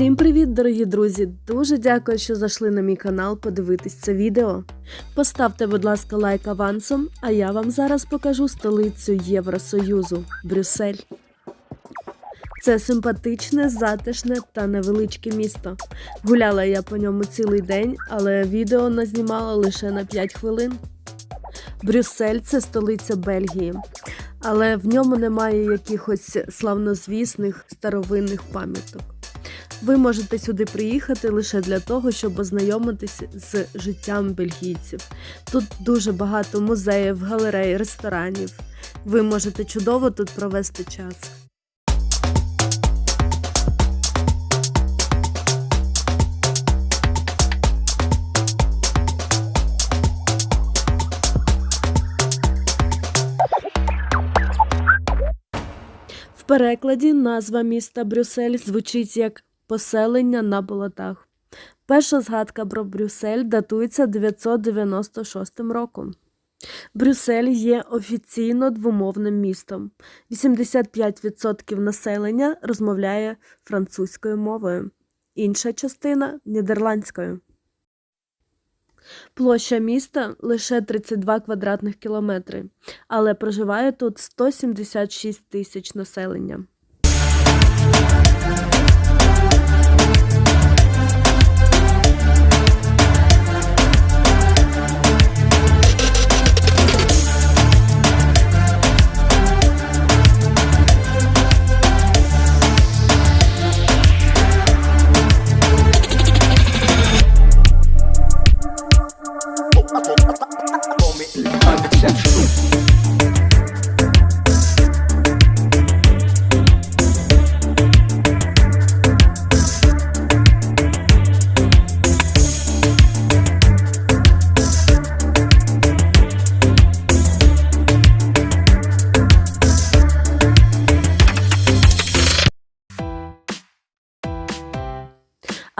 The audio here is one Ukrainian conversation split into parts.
Всім привіт, дорогі друзі! Дуже дякую, що зайшли на мій канал подивитись це відео. Поставте, будь ласка, лайк авансом, а я вам зараз покажу столицю Євросоюзу Брюссель. Це симпатичне, затишне та невеличке місто. Гуляла я по ньому цілий день, але відео назнімала лише на 5 хвилин. Брюссель це столиця Бельгії, але в ньому немає якихось славнозвісних старовинних пам'яток. Ви можете сюди приїхати лише для того, щоб ознайомитися з життям бельгійців. Тут дуже багато музеїв, галерей, ресторанів. Ви можете чудово тут провести час. В перекладі назва міста Брюссель звучить як поселення на болотах. Перша згадка про Брюссель датується 996 роком. Брюссель є офіційно двомовним містом. 85% населення розмовляє французькою мовою, інша частина нідерландською. Площа міста лише 32 квадратних кілометри, але проживає тут 176 тисяч населення.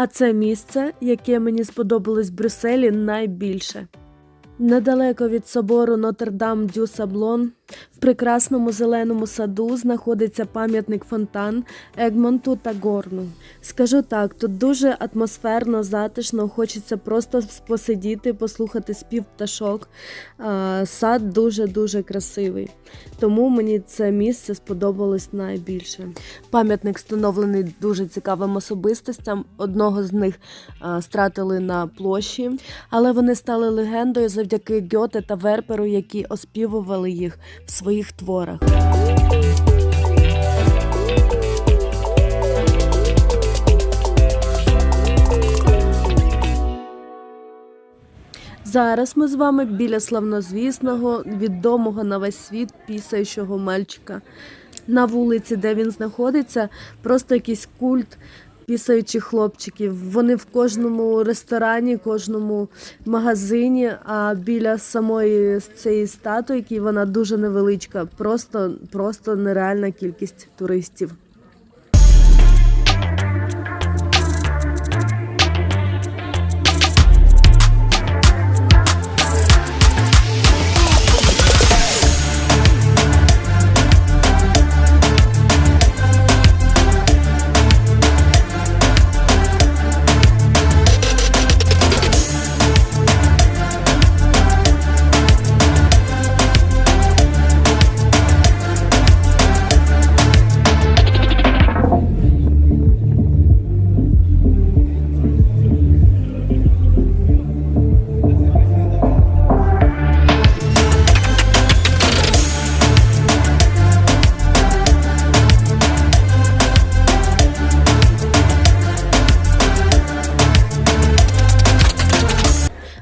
А це місце, яке мені сподобалось в Брюсселі найбільше. Недалеко від собору Нотр-Дам дю Саблон в прекрасному зеленому саду знаходиться пам'ятник фонтан Егмонту та Горну. Скажу так, тут дуже атмосферно, затишно, хочеться просто посидіти, послухати спів пташок. Сад дуже-дуже красивий. Тому мені це місце сподобалось найбільше. Пам'ятник встановлений дуже цікавим особистостям. Одного з них стратили на площі, але вони стали легендою завдяки Гьоте та Верперу, які оспівували їх в своїх творах. Зараз ми з вами біля славнозвісного, відомого на весь світ пісаючого мальчика. На вулиці, де він знаходиться, просто якийсь культ пісаючих хлопчиків. Вони в кожному ресторані, кожному магазині, а біля самої цієї статуйки вона дуже невеличка, просто, просто нереальна кількість туристів.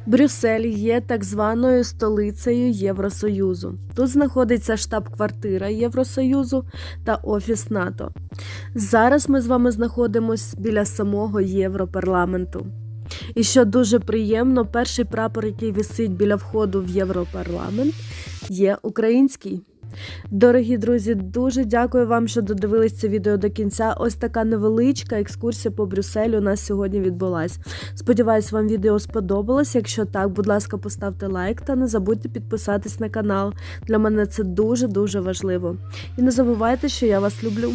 Брюссель є так званою столицею Євросоюзу. Тут знаходиться штаб-квартира Євросоюзу та офіс НАТО. Зараз ми з вами знаходимося біля самого Європарламенту. І що дуже приємно, перший прапор, який висить біля входу в Європарламент, є український. Дорогі друзі, дуже дякую вам, що додивились це відео до кінця. Ось така невеличка екскурсія по Брюсселю у нас сьогодні відбулась. Сподіваюсь, вам відео сподобалось. Якщо так, будь ласка, поставте лайк та не забудьте підписатись на канал. Для мене це дуже дуже важливо. І не забувайте, що я вас люблю.